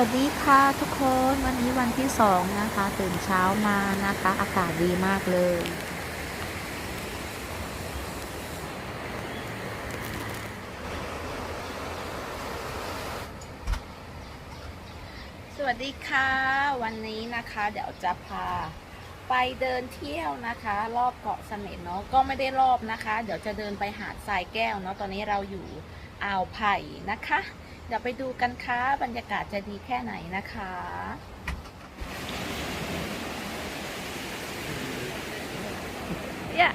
วัสดีค่ะทุกคนวันนี้วันที่สองนะคะ ตื่นเช้ามานะคะ อากาศดีมากเลย สวัสดีค่ะ วันนี้นะคะ เดี๋ยวจะพา ไปเดินเที่ยวนะคะ รอบเกาะเสม็ดเนาะก็ไม่ได้รอบนะคะ เดี๋ยวจะเดินไปหาดทรายแก้วเนาะตอนนี้เราอยู่อ่าวไผ่นะคะ เดี๋ยวไปดูกันค่ะบรรยากาศจะดีแค่ไหนนะคะ Yeah.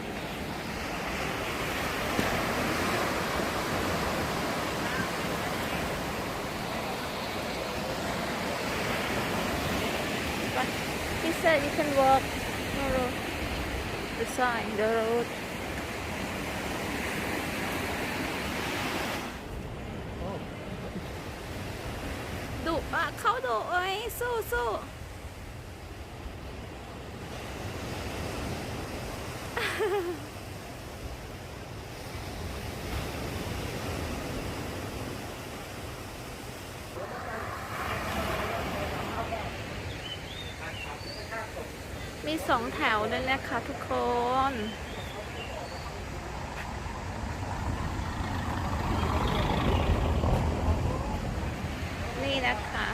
But he said you can walk no road, the sign, the road. ดุ อะเอ้ยสู้สู้มีสองแถวด้วยนะคะทุกคนนี่นะคะ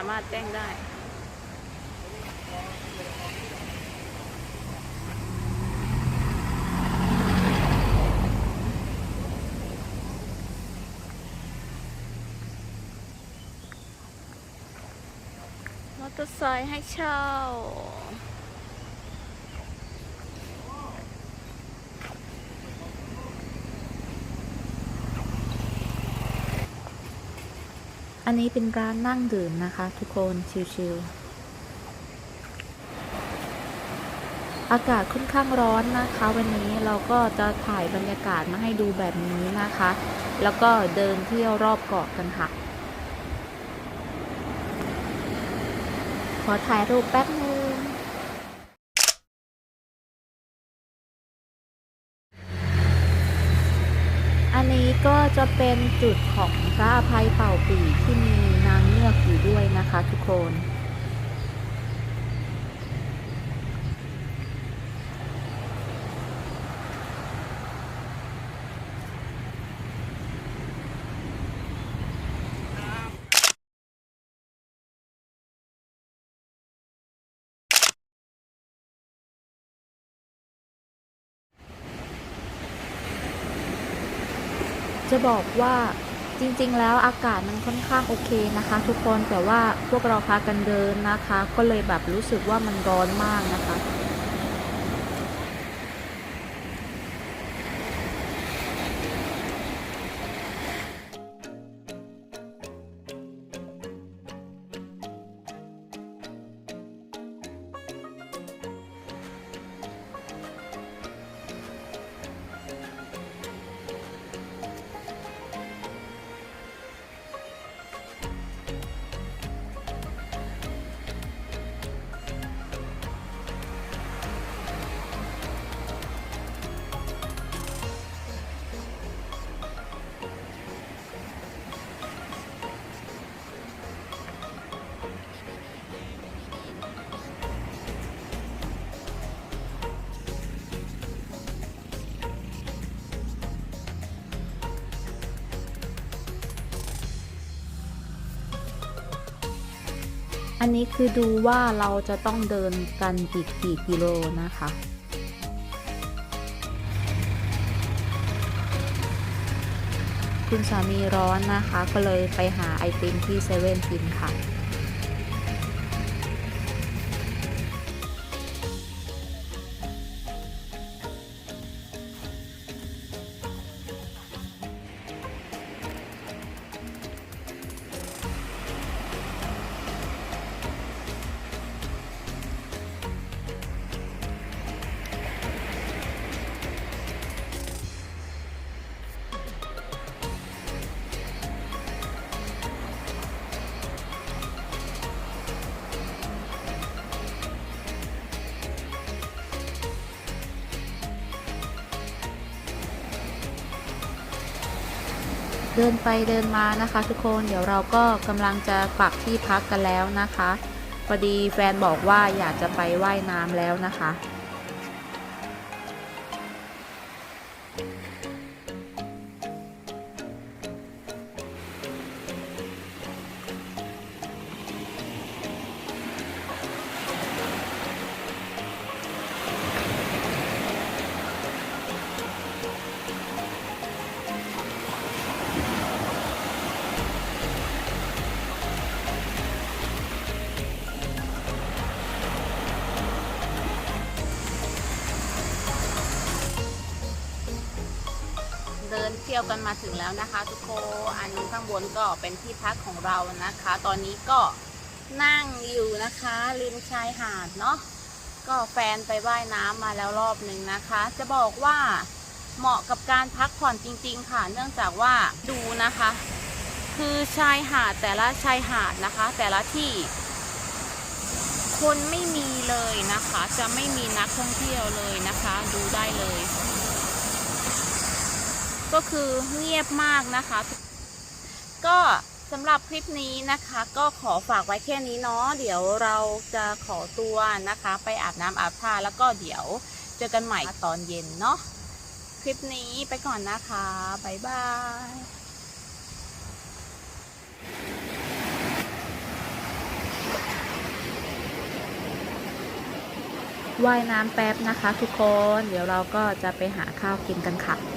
ามารถแจ้งได้ มอเตอร์ไซค์ให้เช่า อันนี้เป็นร้านนั่งดื่มนะคะ ทุกคนชิลๆ อากาศค่อนข้างร้อนนะคะ วันนี้เราก็จะถ่ายบรรยากาศมาให้ดูแบบนี้นะคะ แล้วก็เดินเที่ยวรอบเกาะกันค่ะ ขอถ่ายรูปแป๊บนึง อันนี้ ก็จะเป็นจุดของพระอภัยเป่าปีที่มีนางเงือกอยู่ด้วยนะคะทุกคน จะบอกว่าจริงๆ แล้วอากาศมันค่อนข้างโอเคนะคะ ทุกคนแต่ว่าพวกเราพากันเดินนะคะ ก็เลยแบบรู้สึกว่ามันร้อนมากนะคะ อันนี้คือดูว่าเราจะต้องเดินกันกี่กี่กิโลนะคะ คุณสามีร้อนนะคะ ก็เลยไปหาไอติมที่เซเว่นกินค่ะ เดินไปเดินมานะคะ ทุกคนเดี๋ยวเราก็กำลังจะปักที่พักกันแล้วนะคะพอดีแฟนบอกว่าอยากจะไปไว่ายน้ำแล้วนะคะ ที่ยวกันมาถึงแล้วนะคะ ทุกคนอันข้างบนก็เป็นที่พักของเรานะคะ ตอนนี้ก็นั่งอยู่นะคะริมชายหาดเนาะก็แฟนไปว่ายน้ำมาแล้วรอบหนึ่งนะคะ จะบอกว่าเหมาะกับการพักผ่อนจริง ๆ ค่ะ เนื่องจากว่าดูนะคะ คือชายหาดแต่ละชายหาดนะคะ แต่ละที่ คนไม่มีเลยนะคะ จะไม่มีนักท่องเที่ยวเลยนะคะ ดูได้เลย ก็คือเงียบมากนะคะ ก็สำหรับคลิปนี้นะคะ ก็ขอฝากไว้แค่นี้เนาะเดี๋ยวเราจะขอตัวนะคะ ไปอาบน้ำอาบท่าแล้วก็เดี๋ยวเจอกันใหม่ตอนเย็นเนาะคลิปนี้ไปก่อนนะคะบ๊ายบายว่ายน้ำแป๊บนะคะทุกคน เดี๋ยวเราก็จะไปหาข้าวกินกันค่ะ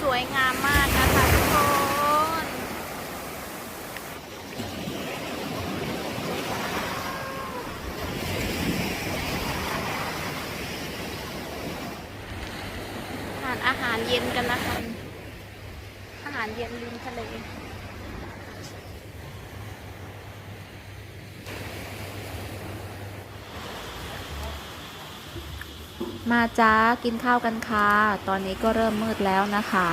สวยงามมากนะคะทุกคน ทานอาหารเย็นกันนะคะ อาหารเย็นริมทะเล มาจ้ากินข้าวกันค่ะ ตอนนี้ก็เริ่มมืดแล้วนะคะ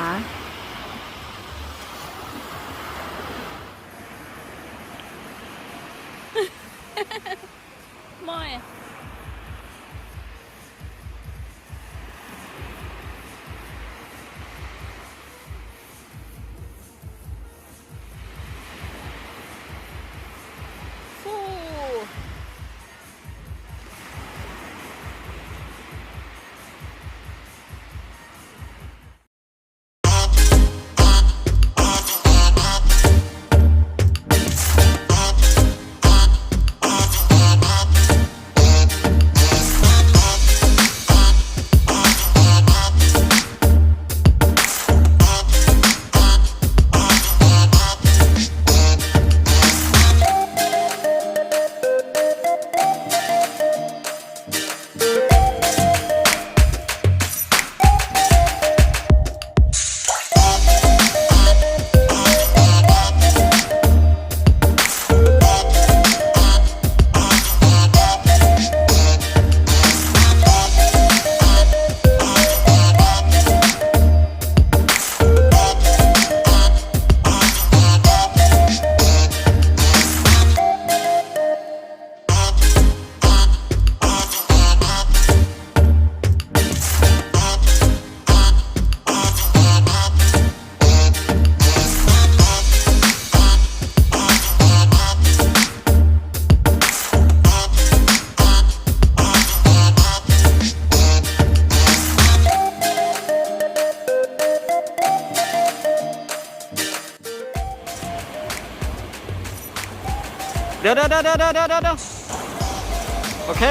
ม่ฟู่ ดี๋ยวเดี๋ยวเดี๋ยวเดี๋ยวเดี๋ยวโอเค